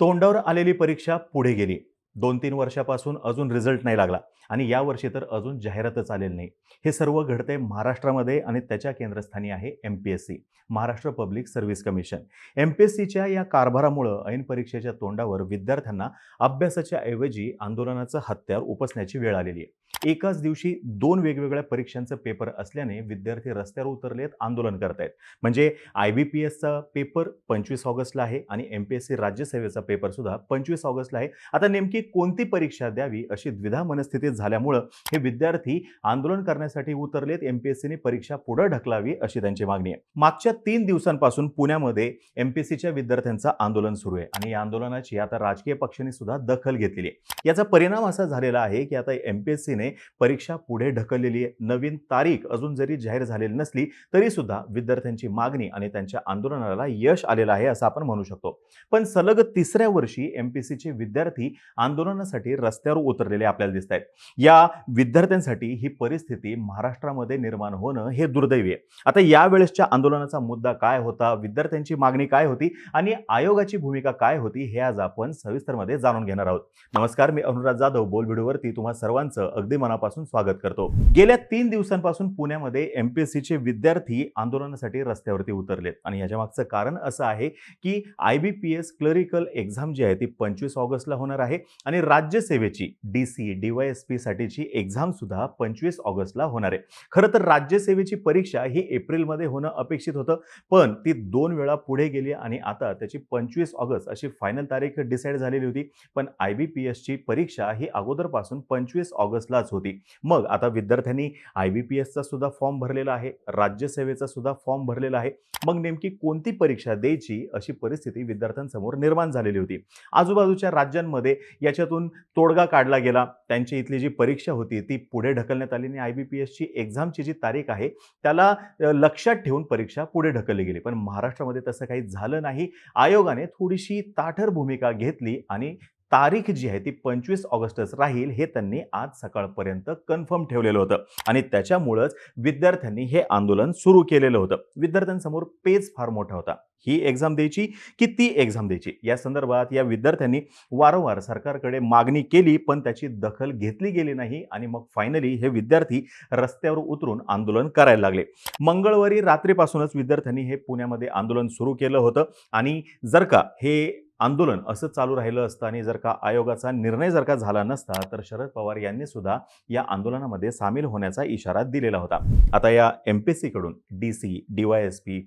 तोंडावर आलेली परीक्षा पुढे गेली. दोन तीन वर्षापासून अजून रिझल्ट नाही लागला. आणि यावर्षी तर अजून जाहिरातच आलेली नाही. हे सर्व घडते महाराष्ट्रामध्ये आणि त्याच्या केंद्रस्थानी आहे M P S C Maharashtra public service commission M P S सीच्या या कारभारामुळं ऐन परीक्षेच्या तोंडावर विद्यार्थ्यांना अभ्यासाच्या ऐवजी आंदोलनाचं हत्यार उपसण्याची वेळ आलेली आहे. एकाच दिवशी दोन वेगवेगळ्या परीक्षांचं पेपर असल्याने विद्यार्थी रस्त्यावर उतरलेत आंदोलन करतायत. म्हणजे आय बी पी एसचा पेपर पंचवीस ऑगस्टला आहे आणि एम पी एस सी राज्यसेवेचा पेपरसुद्धा पंचवीस ऑगस्टला आहे. आता नेमकी कोणती परीक्षा द्यावी अशी द्विधा मनस्थितीत झाल्यामुळं हे विद्यार्थी आंदोलन करण्यासाठी उतरलेत. एमपीएससीने परीक्षा पुढे ढकलावी अशी त्यांची मागणी आहे. मागच्या तीन दिवसांपासून पुण्यामध्ये एमपीएससीच्या विद्यार्थ्यांचं आंदोलन सुरू आहे आणि या आंदोलनाची आता राजकीय पक्षांनी सुद्धा दखल घेतलेली आहे. याचा परिणाम असा झालेला आहे की आता एमपीएससीने परीक्षा पुढे ढकललेली आहे. नवीन तारीख अजून जरी जाहीर झालेली नसली तरी सुद्धा विद्यार्थ्यांची मागणी आणि त्यांच्या आंदोलनाला यश आलेलं आहे असं आपण म्हणू शकतो. पण सलग तिसऱ्या वर्षी एमपीएससीचे विद्यार्थी आंदोलन विद्यार्थी आंदोलनासाठी रस्त्यावर उतरलेले आपल्याला दिसत आहेत. या विद्यार्थ्यांसाठी ही परिस्थिती महाराष्ट्रामध्ये निर्माण होणं हे दुर्दैवी आहे. आता यावेळेसच्या आंदोलनाचा मुद्दा काय होता? विद्यार्थ्यांची मागणी काय होती? आणि आयोगाची भूमिका काय होती? हे आज आपण सविस्तरमध्ये जाणून घेणार आहोत. नमस्कार मी अनुराग जाधव. बोल व्हिडिओवरती तुम्हा सर्वांचं अगदी मनापासून स्वागत करतो. गेल्या तीन दिवसांपासून पुण्यामध्ये एम पी एस सीचे विद्यार्थी आंदोलनासाठी रस्त्यावरती उतरलेत. आणि याच्या मागचं कारण असं आहे की I B P S clerical exam जी आहे ती पंचवीस ऑगस्टला होणार आहे. आणि राज्यसेवेची D C D Y S P साठीची एक्झाम सुद्धा पंचवीस ऑगस्टला होणार आहे. खरं तर राज्यसेवेची परीक्षा ही एप्रिलमध्ये होणं अपेक्षित होतं पण ती दोन वेळा पुढे गेली आणि आता त्याची पंचवीस ऑगस्ट अशी फायनल तारीख डिसाईड झालेली होती. पण आय बी पी एसची परीक्षा ही अगोदरपासून पंचवीस ऑगस्टलाच होती. मग आता विद्यार्थ्यांनी आय बी पी एसचा सुद्धा फॉर्म भरलेला आहे राज्यसेवेचा सुद्धा फॉर्म भरलेला आहे. मग नेमकी कोणती परीक्षा द्यायची अशी परिस्थिती विद्यार्थ्यांसमोर निर्माण झालेली होती. आजूबाजूच्या राज्यांमध्ये याच्यातून तोडगा काढला गेला. त्यांची इथली जी परीक्षा होती ती पुढे ढकलण्यात आली आणि आय बी पी एसची एक्झामची जी तारीख आहे त्याला लक्षात ठेवून परीक्षा पुढे ढकलली गेली. पण महाराष्ट्रामध्ये तसं काही झालं नाही. आयोगाने थोडीशी ताठर भूमिका घेतली आणि तारीख जी आहे ती पंचवीस ऑगस्टच राहील हे त्यांनी आज सकाळपर्यंत कन्फर्म ठेवलेलं होतं. आणि त्याच्यामुळंच विद्यार्थ्यांनी हे आंदोलन सुरू केलेलं होतं. विद्यार्थ्यांसमोर पेज फार मोठा होता. ही एक्झाम द्यायची की ती एक्झाम द्यायची? या संदर्भात या विद्यार्थ्यांनी वारंवार सरकारकडे मागणी केली पण त्याची दखल घेतली गेली नाही आणि मग फायनली हे विद्यार्थी रस्त्यावर उतरून आंदोलन करायला लागले. मंगळवारी रात्रीपासूनच विद्यार्थ्यांनी हे पुण्यामध्ये आंदोलन सुरू केलं होतं. आणि जर का हे आंदोलन असं चालू राहिलं असतं आणि जर का आयोगाचा निर्णय जर का झाला नसता तर शरद पवार यांनी सुद्धा या आंदोलनामध्ये सामील होण्याचा इशारा दिलेला होता. आता या M P सीकडून D C D Y S P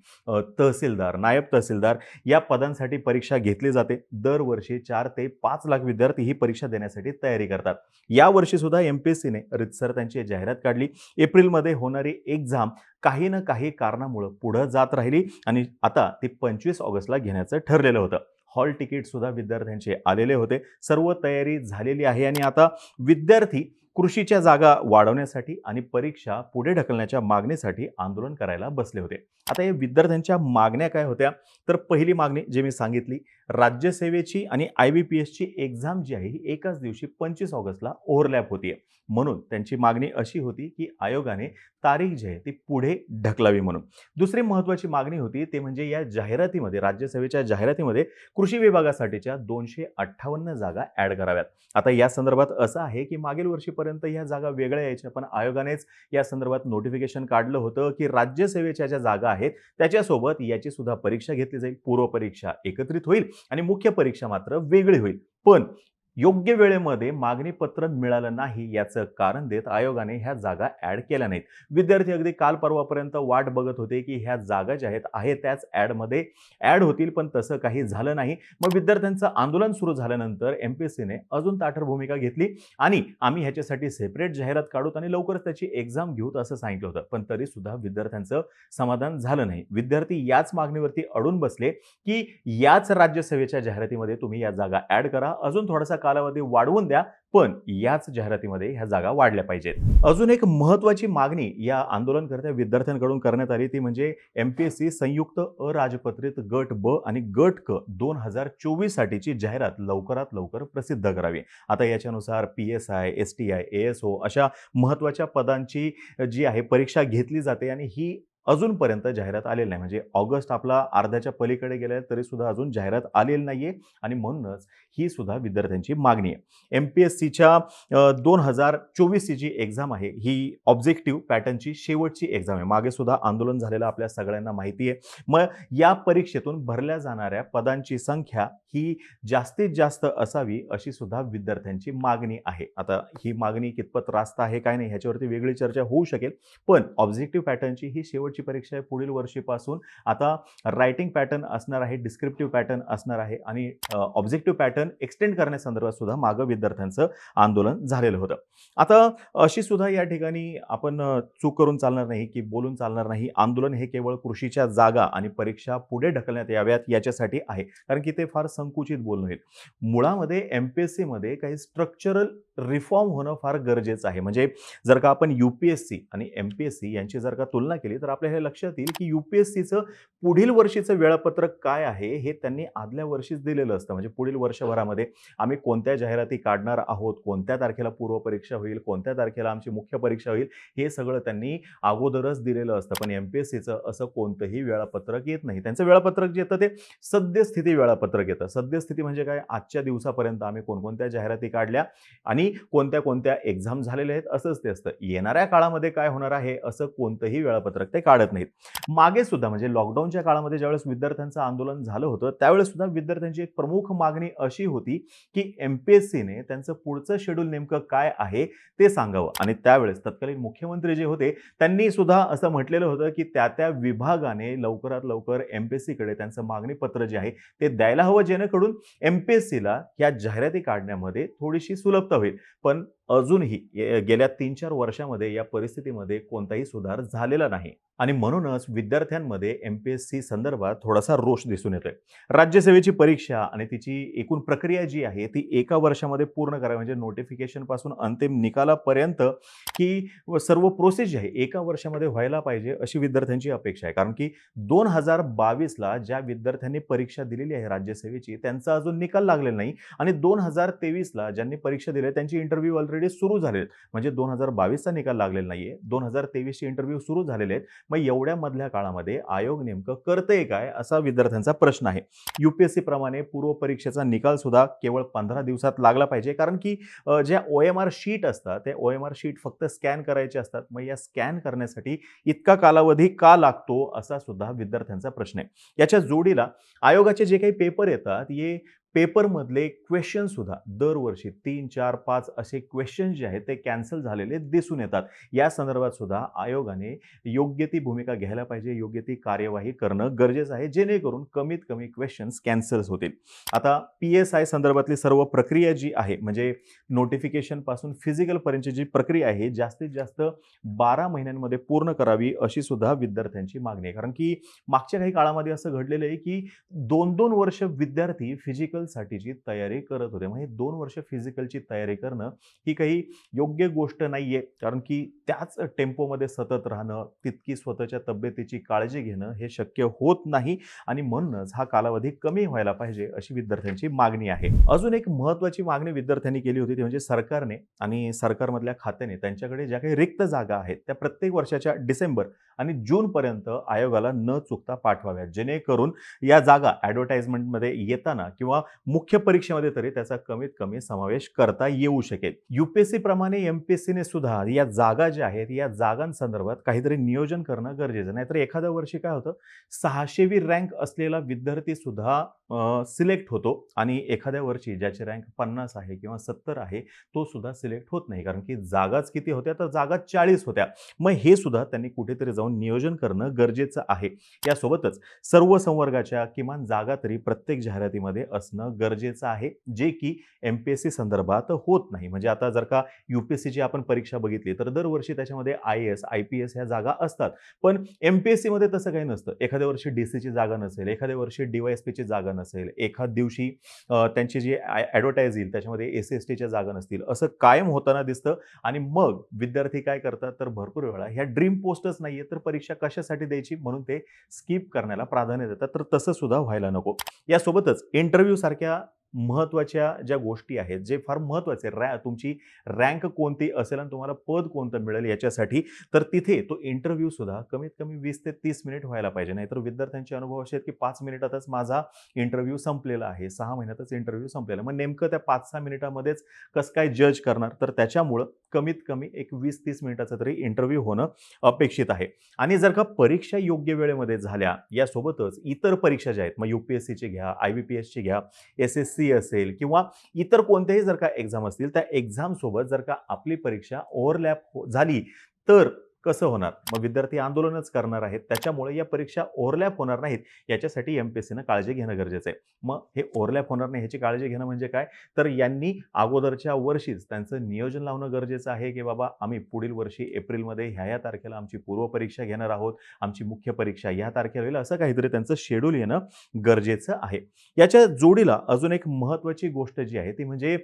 तहसीलदार नायब तहसीलदार या पदांसाठी परीक्षा घेतली जाते. दरवर्षी चार ते पाच लाख विद्यार्थी ही परीक्षा देण्यासाठी तयारी करतात. यावर्षी सुद्धा एम पी एस सीने रितसर त्यांची जाहिरात काढली. एप्रिलमध्ये होणारी एक्झाम काही ना काही कारणामुळं पुढं जात राहिली आणि आता ती पंचवीस ऑगस्टला घेण्याचं ठरलेलं होतं. हॉल तिकीटसुद्धा विद्यार्थ्यांचे आलेले होते. सर्व तयारी झालेली आहे आणि आता विद्यार्थी कृषीच्या जागा वाढवण्यासाठी आणि परीक्षा पुढे ढकलण्याच्या मागणीसाठी आंदोलन करायला बसले होते. आता या विद्यार्थ्यांच्या मागण्या काय होत्या? तर पहिली मागणी जे मी सांगितली राज्यसेवेची आणि आय बी पी एसची एक्झाम जी आहे ही एकाच दिवशी पंचवीस ऑगस्टला ओव्हरलॅप आहे म्हणून त्यांची मागणी अशी होती की आयोगाने तारीख जी आहे ती पुढे ढकलावी म्हणून. दुसरी महत्त्वाची मागणी होती ते म्हणजे या जाहिरातीमध्ये राज्यसेवेच्या जाहिरातीमध्ये कृषी विभागासाठीच्या दोनशे अठ्ठावन्न जागा ॲड कराव्यात. आता या संदर्भात असं आहे की मागील वर्षीपर्यंत या जागा वेगळ्या यायच्या पण आयोगानेच या संदर्भात नोटिफिकेशन काढलं होतं की राज्यसेवेच्या ज्या जागा आहेत त्याच्यासोबत याची सुद्धा परीक्षा घेतली जाईल पूर्व परीक्षा एकत्रित होईल आणि मुख्य परीक्षा मात्र वेगळी होईल. पण योग्य वेळेमध्ये मागणी पत्र मिळालं नाही याचं कारण देत आयोगाने ह्या जागा ॲड केल्या नाहीत. विद्यार्थी अगदी काल परवापर्यंत वाट बघत होते की ह्या जागा ज्या आहेत आहे त्याच ॲडमध्ये ॲड होतील पण तसं काही झालं नाही. मग विद्यार्थ्यांचं आंदोलन सुरू झाल्यानंतर एम पी एस सीने अजून ताठर भूमिका घेतली आणि आम्ही ह्याच्यासाठी सेपरेट जाहिरात काढूत आणि लवकरच त्याची एक्झाम घेऊत असं सांगितलं होतं. पण तरी सुद्धा विद्यार्थ्यांचं समाधान झालं नाही. विद्यार्थी याच मागणीवरती अडून बसले की याच राज्यसेवेच्या जाहिरातीमध्ये तुम्ही या जागा ॲड करा. अजून थोडासा कालावधी वाढवून द्या पण याच जाहिरातीमध्ये ह्या जागा वाढल्या पाहिजेत. अजून एक महत्वाची मागणी या आंदोलनकर्त्या विद्यार्थ्यांकडून करण्यात आली ती म्हणजे एम पी एस सी संयुक्त अराजपत्रित गट ब आणि गट क दोन हजार चोवीस साठीची जाहिरात लवकरात लवकर प्रसिद्ध करावी. आता याच्यानुसार P S I S T I A S O अशा महत्त्वाच्या पदांची जी आहे परीक्षा घेतली जाते आणि ही अजूनपर्यंत जाहिरात आलेली नाही. म्हणजे ऑगस्ट आपला अर्ध्याच्या पलीकडे गेला तरी सुद्धा अजून जाहिरात आलेली नाहीये आणि म्हणूनच ही सुद्धा विद्यार्थ्यांची मागणी आहे. एम पी एस सीच्या दोन हजार चोवीसची जी एक्झाम आहे ही ऑब्जेक्टिव्ह पॅटर्नची शेवटची एक्झाम आहे. मागे सुद्धा आंदोलन झालेलं आपल्या सगळ्यांना माहिती आहे. मग या परीक्षेतून भरल्या जाणाऱ्या पदांची संख्या ही जास्तीत जास्त असावी अशी सुद्धा विद्यार्थ्यांची मागणी आहे. आता ही मागणी कितपत रास्त आहे काय नाही ह्याच्यावरती वेगळी चर्चा होऊ शकेल. पण ऑब्जेक्टिव्ह पॅटर्नची ही शेवटची परीक्षा आहे पुढील वर्षीपासून. आता रायटिंग पॅटर्न असणार आहे डिस्क्रिप्टिव्ह पॅटर्न असणार आहे आणि ऑब्जेक्टिव्ह पॅटर्न एक्सटेंड करण्यासंदर्भात सुद्धा मागं विद्यार्थ्यांचं आंदोलन झालेलं होतं. आता अशी सुद्धा या ठिकाणी आपण चूक करून चालणार नाही की बोलून चालणार नाही आंदोलन हे केवळ कृषीच्या जागा आणि परीक्षा पुढे ढकलण्यात याव्यात याच्यासाठी आहे. कारण की ते फार संकुचित बोलणं होईल. मुळामध्ये एम पी एस सीमध्ये काही स्ट्रक्चरल रिफॉर्म होणं फार गरजेचं आहे. म्हणजे जर का आपण यू पी एस सी आणि एम पी एस सी यांची जर का तुलना केली तर आपल्या हे लक्षात येईल की यू पी एस सीचं पुढील वर्षीचं वेळापत्रक काय आहे हे त्यांनी आदल्या वर्षीच दिलेलं असतं. म्हणजे पुढील वर्षभरामध्ये आम्ही कोणत्या जाहिराती काढणार आहोत कोणत्या तारखेला पूर्वपरीक्षा होईल कोणत्या तारखेला आमची मुख्य परीक्षा होईल हे सगळं त्यांनी अगोदरच दिलेलं असतं. पण एम पी एस सीचं असं कोणतंही वेळापत्रक येत नाही. त्यांचं वेळापत्रक जे येतं ते सद्यस्थिती वेळापत्रक येतं. सद्यस्थिती म्हणजे काय? आजच्या दिवसापर्यंत आम्ही कोणकोणत्या जाहिराती काढल्या आणि कोणत्या कोणत्या एक्झाम झालेल्या आहेत असंच ते असतं. येणाऱ्या काळामध्ये काय होणार आहे असं कोणतंही वेळापत्रक ते काढत नाहीत. मागे सुद्धा म्हणजे लॉकडाऊनच्या काळामध्ये ज्यावेळेस विद्यार्थ्यांचं आंदोलन झालं होतं त्यावेळेस सुद्धा विद्यार्थ्यांची एक प्रमुख मागणी अशी होती की एम पी एस सीने त्यांचं पुढचं शेड्यूल नेमकं काय आहे ते सांगावं. आणि त्यावेळेस तत्कालीन मुख्यमंत्री जे होते त्यांनी सुद्धा असं म्हटलेलं होतं की त्या त्या विभागाने लवकरात लवकर एम पी एस सीकडे त्यांचं मागणी पत्र जे आहे ते द्यायला हवं जेणेकरून एम पी एस सीला या जाहिराती काढण्यामध्ये थोडीशी सुलभता होईल. पण अजूनही गेल्या तीन चार वर्षामध्ये या परिस्थितीमध्ये कोणताही सुधार झालेला नाही. आणि म्हणूनच विद्यार्थ्यांमध्ये एम पी एस सी संदर्भात थोडासा रोष दिसून येतोय. राज्यसेवेची परीक्षा आणि तिची एकूण प्रक्रिया जी आहे ती एका वर्षामध्ये पूर्ण करावी म्हणजे नोटिफिकेशनपासून अंतिम निकालापर्यंत की सर्व प्रोसेस जी आहे एका वर्षामध्ये व्हायला पाहिजे अशी विद्यार्थ्यांची अपेक्षा आहे. कारण की दोन हजार बावीसला ज्या विद्यार्थ्यांनी परीक्षा दिलेली आहे राज्यसेवेची त्यांचा अजून निकाल लागलेला नाही. आणि दोन हजार तेवीसला ज्यांनी परीक्षा दिली त्यांची इंटरव्ह्यू ऑलरेडी सुरू झाले आहेत म्हणजे दोन हजार बावीसचा निकाल लागलेला नाहीये. दोन हजार तेवीसचे इंटरव्ह्यू सुरू झालेले आहेत. मग एवढ्या मधल्या काळामध्ये आयोग नेमकं करतंय काय असा विद्यार्थ्यांचा प्रश्न आहे. युपीएससी प्रमाणे पूर्व परीक्षेचा निकाल सुद्धा केवळ पंधरा दिवसात लागला पाहिजे. कारण की ज्या ओ एम आर शीट असतात त्या ओ एम आर शीट फक्त स्कॅन करायचे असतात. मग या स्कॅन करण्यासाठी इतका कालावधी का लागतो असा सुद्धा विद्यार्थ्यांचा प्रश्न आहे. याच्या जोडीला आयोगाचे जे काही पेपर येतात हे पेपरमधले क्वेश्चन सुद्धा दरवर्षी तीन चार पाच असे क्वेश्चन जे आहेत ते कॅन्सल झालेले दिसून येतात. या संदर्भात सुद्धा आयोगाने योग्य ती भूमिका घ्यायला पाहिजे योग्य ती कार्यवाही करणं गरजेचं आहे जेणेकरून कमीत कमी क्वेश्चन्स कॅन्सल्स होतील. आता पी एस आय संदर्भातली सर्व प्रक्रिया जी आहे म्हणजे नोटिफिकेशनपासून फिजिकलपर्यंतची जी प्रक्रिया आहे जास्तीत जास्त बारा महिन्यांमध्ये पूर्ण करावी अशी सुद्धा विद्यार्थ्यांची मागणी आहे. कारण की मागच्या काही काळामध्ये असं घडलेलं आहे की दोन दोन वर्ष विद्यार्थी फिजिकल फिजिकलसाठीची तयारी करत होते म्हणजे दोन वर्ष फिजिकलची तयारी करणं ही काही योग्य गोष्ट नाही आहे कारण की त्याच टेम्पोमध्ये सतत राहणं तितकी स्वतःच्या तब्येतीची काळजी घेणं हे शक्य होत नाही आणि म्हणूनच हा कालावधी कमी व्हायला पाहिजे अशी विद्यार्थ्यांची मागणी आहे. अजून एक महत्त्वाची मागणी विद्यार्थ्यांनी केली होती ती म्हणजे सरकारने आणि सरकारमधल्या खात्याने त्यांच्याकडे ज्या काही रिक्त जागा आहेत त्या प्रत्येक वर्षाच्या डिसेंबर आणि जूनपर्यंत आयोगाला न चुकता पाठवाव्यात. जेणेकरून या जागा ॲडव्हर्टाइजमेंटमध्ये येताना किंवा मुख्य परीक्षेमध्ये तरी त्याचा कमीत कमी समावेश करता येऊ शकेल. युपीएससी प्रमाणे सीने सुद्धा या जागा ज्या आहेत या जागांसंदर्भात काहीतरी नियोजन करणं गरजेचं नाहीतर एखाद्या वर्षी काय होतं सहाशेवी रँक असलेला विद्यार्थी सुद्धा सिलेक्ट होतो आणि एखाद्या वर्षी ज्याची रँक पन्नास आहे किंवा सत्तर आहे तो सुद्धा सिलेक्ट होत नाही. कारण की जागाच किती होत्या तर जागा चाळीस होत्या. मग हे सुद्धा त्यांनी कुठेतरी जाऊन नियोजन करणं गरजेचं आहे. यासोबतच सर्व संवर्गाच्या किमान जागा तरी प्रत्येक जाहिरातीमध्ये असणं गरजेचं आहे जे की एम पी एस सी संदर्भात होत नाही. म्हणजे आता जर का यू पी एस सीची आपण परीक्षा बघितली तर दरवर्षी त्याच्यामध्ये I S I P S ह्या जागा असतात. पण एम पी एस सीमध्ये तसं काही नसतं. एखाद्या वर्षी डी सीची जागा नसेल एखाद्या वर्षी डी वाय एस पीची जागा नसेल एखाद दिवशी त्यांची जी ॲडव्हर्टाईज येईल त्याच्यामध्ये एस सी एस टीच्या जागा नसतील. असं कायम होताना दिसतं आणि मग विद्यार्थी काय करतात? तर भरपूर वेळा ह्या ड्रीम पोस्टच नाहीये तर परीक्षा कशासाठी द्यायची म्हणून ते स्किप करण्याला प्राधान्य देतात. तर तसं सुद्धा व्हायला नको. यासोबतच इंटरव्ह्यू सारख्या महत्त्वाच्या ज्या गोष्टी आहेत जे फार महत्त्वाचे रॅ तुमची रँक कोणती असेल आणि तुम्हाला पद कोणतं मिळेल याच्यासाठी तर तिथे तो इंटरव्ह्यूसुद्धा कमीत कमी वीस ते तीस मिनिट व्हायला पाहिजे. नाहीतर विद्यार्थ्यांचे अनुभव असे आहेत की पाच मिनिटातच माझा इंटरव्ह्यू संपलेला आहे. सहा महिन्यातच इंटरव्ह्यू संपलेला मग नेमकं त्या पाच सहा मिनिटामध्येच कसं काय जज करणार? तर त्याच्यामुळं कमीत कमी एक वीस तीस मिनिटाचा तरी इंटरव्ह्यू होणं अपेक्षित आहे. आणि जर का परीक्षा योग्य वेळेमध्ये झाल्या यासोबतच इतर परीक्षा ज्या आहेत मग यू पी एस सीची घ्या आय बी पी एसची घ्या एस एस सी असेल किंवा इतर कोणत्याही जर का एक्झाम असतील त्या एक्झामसोबत जर का आपली परीक्षा ओव्हरलॅप हो झाली तर कसं होणार? मग विद्यार्थी आंदोलनच करणार आहेत. त्याच्यामुळे या परीक्षा ओव्हरलॅप होणार नाहीत. याच्यासाठी एम पी एस सीनं काळजी घेणं गरजेचं आहे. मग हे ओव्हरलॅप होणार नाही ह्याची काळजी घेणं म्हणजे काय? तर यांनी अगोदरच्या वर्षीच त्यांचं नियोजन लावणं गरजेचं आहे की बाबा आम्ही पुढील वर्षी एप्रिलमध्ये ह्या ह्या तारखेला आमची पूर्वपरीक्षा घेणार आहोत. आमची मुख्य परीक्षा ह्या तारखेला होईल असं काहीतरी त्यांचं शेड्यूल येणं गरजेचं आहे. याच्या जोडीला अजून एक महत्त्वाची गोष्ट जी आहे ती म्हणजे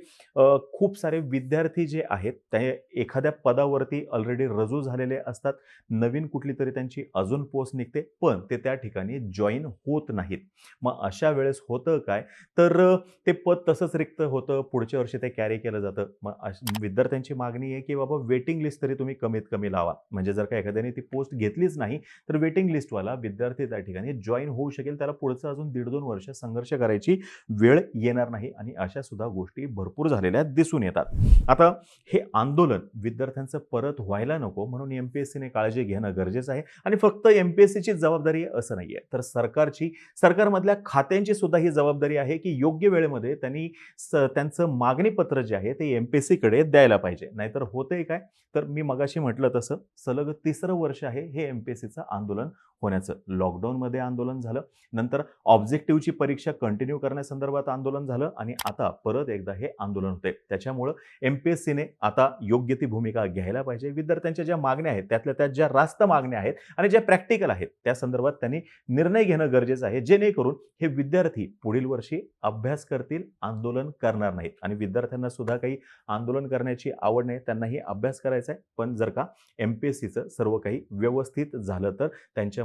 खूप सारे विद्यार्थी जे आहेत ते एखाद्या पदावरती ऑलरेडी रजू झालेले असतात. नवीन कुठली तरी त्यांची अजून पोस्ट निघते पण ते त्या ठिकाणी जॉईन होत नाहीत. मग अशा वेळेस होतं काय? तर ते पद तसंच रिक्त होतं. पुढच्या वर्षी ते कॅरी केलं जातं. मग अश- विद्यार्थ्यांची मागणी आहे की बाबा वेटिंग लिस्ट तरी तुम्ही कमीत कमी लावा. म्हणजे जर का एखाद्याने ती पोस्ट घेतलीच नाही तर वेटिंग लिस्टवाला विद्यार्थी त्या ठिकाणी जॉईन होऊ शकेल. त्याला पुढचं अजून दीड दोन वर्ष संघर्ष करायची वेळ येणार नाही आणि अशा सुद्धा गोष्टी भरपूर झालेल्या दिसून येतात. आता हे आंदोलन विद्यार्थ्यांचं परत व्हायला नको म्हणून एम पी एस सीने काळजी घेणं गरजेचं आहे आणि फक्त एम पी एस जबाबदारी आहे असं नाही आहे तर सरकारची सरकारमधल्या खात्यांची सुद्धा ही जबाबदारी आहे की योग्य वेळेमध्ये त्यांनी स त्यांचं मागणीपत्र जे आहे ते एम पी एस सीकडे द्यायला पाहिजे. नाहीतर होतंय काय? तर मी मगाशी म्हटलं तसं सलग तिसरं वर्ष आहे हे एम पी एस सीचं आंदोलन होण्याचं लॉकडाऊनमध्ये आंदोलन झालं. नंतर ऑब्जेक्टिव्हची परीक्षा कंटिन्यू करण्यासंदर्भात आंदोलन झालं आणि आता परत एकदा हे आंदोलन होते त्याच्यामुळं एम पी एस सीने आता योग्य ती भूमिका घ्यायला पाहिजे. विद्यार्थ्यांच्या ज्या मागण्या आहेत त्यातल्या त्यात ज्या रास्त मागण्या आहेत आणि ज्या प्रॅक्टिकल आहेत त्या संदर्भात त्यांनी निर्णय घेणं गरजेचं आहे. जेणेकरून हे विद्यार्थी पुढील वर्षी अभ्यास करतील आंदोलन करणार नाहीत. आणि विद्यार्थ्यांना सुद्धा काही आंदोलन करण्याची आवड नाही. त्यांनाही अभ्यास करायचा आहे पण जर का एम पी एस सीचं सर्व काही व्यवस्थित झालं तर त्यांच्या